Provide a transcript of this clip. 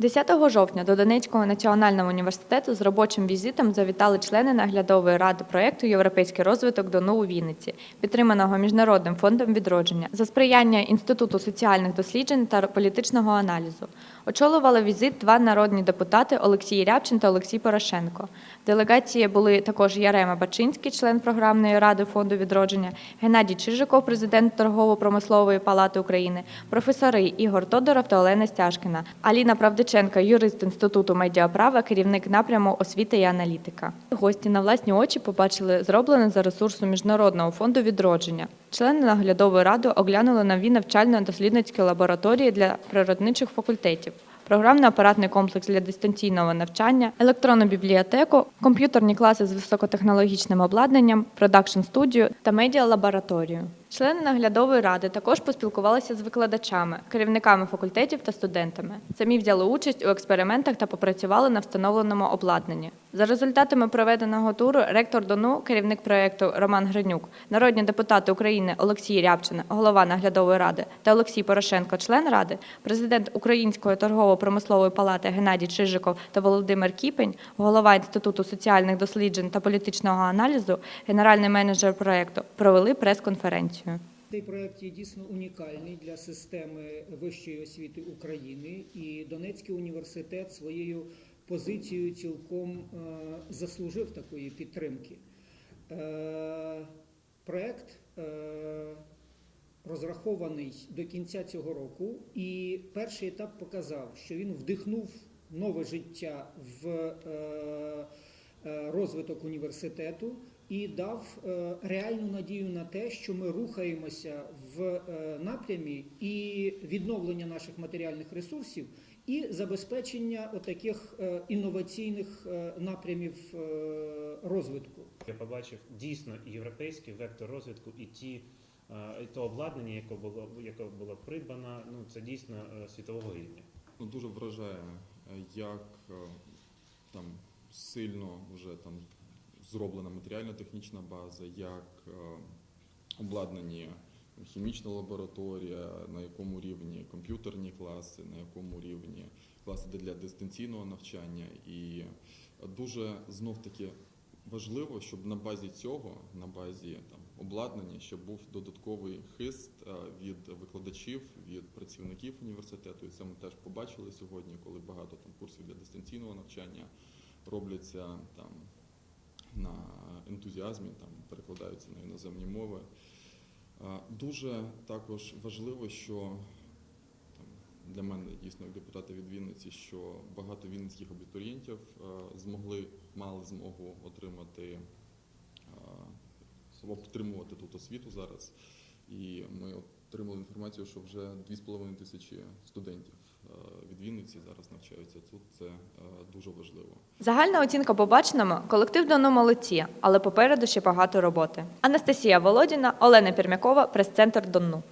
10 жовтня до Донецького національного університету з робочим візитом завітали члени наглядової ради проєкту Європейський розвиток Дону у Вінниці, підтриманого Міжнародним фондом відродження за сприяння Інституту соціальних досліджень та політичного аналізу. Очолювали візит два народні депутати Олексій Рябчин та Олексій Порошенко. В делегації були також Ярема Бачинський, член програмної ради фонду відродження, Геннадій Чижиков, президент торгово-промислової палати України, професори Ігор Тодоров та Олена Стяжкіна, Аліна Правдиченка, юрист інституту медіаправа, керівник напряму освіти і аналітика. Гості на власні очі побачили зроблене за ресурсу міжнародного фонду відродження. Члени наглядової ради оглянули нові навчально-дослідницькі лабораторії для природничих факультетів. Програмно-апаратний комплекс для дистанційного навчання, електронну бібліотеку, комп'ютерні класи з високотехнологічним обладнанням, продакшн студію та медіалабораторію. Члени наглядової ради також поспілкувалися з викладачами, керівниками факультетів та студентами. Самі взяли участь у експериментах та попрацювали на встановленому обладнанні. За результатами проведеного туру ректор ДОНУ, керівник проєкту Роман Гринюк, народні депутати України Олексій Рябчин, голова наглядової ради та Олексій Порошенко, член ради, президент Української торгово-промислової палати Геннадій Чижиков та Володимир Кіпень, голова Інституту соціальних досліджень та політичного аналізу, генеральний менеджер проєкту, провели прес-конференцію. Цей проект є дійсно унікальний для системи вищої освіти України, і Донецький університет своєю позицією цілком е, заслужив такої підтримки. Е, проект е, розрахований до кінця цього року, і перший етап показав, що він вдихнув нове життя в розвиток університету і дав е, реальну надію на те, що ми рухаємося в е, напрямі і відновлення наших матеріальних ресурсів, і забезпечення отаких е, інноваційних напрямів розвитку. Я побачив дійсно європейський вектор розвитку і ті і то обладнання, яке було яке було придбано, ну це дійсно світового рівня. Ну, дуже вражає, як там сильно вже там зроблена матеріально-технічна база, як е, обладнані хімічна лабораторія, на якому рівні комп'ютерні класи, на якому рівні класи для дистанційного навчання. І дуже знов таки важливо, щоб на базі цього, на базі там обладнання, щоб був додатковий хист е, від викладачів, від працівників університету. І це ми теж побачили сьогодні, коли багато там курсів для дистанційного навчання робляться там на ентузіазмі, там перекладаються на іноземні мови. Дуже також важливо, що там, для мене дійсно як депутата від Вінниці, що багато вінницьких абітурієнтів змогли, мали змогу отримати отримувати тут освіту зараз. І ми отримали інформацію, що вже 2,5 тисячі студентів е, від Вінниці зараз навчаються тут. Це е, дуже важливо. Загальна оцінка побаченому колектив дано молодці, але попереду ще багато роботи. Анастасія Володіна, Олена Пірмякова, прес-центр ДОНУ.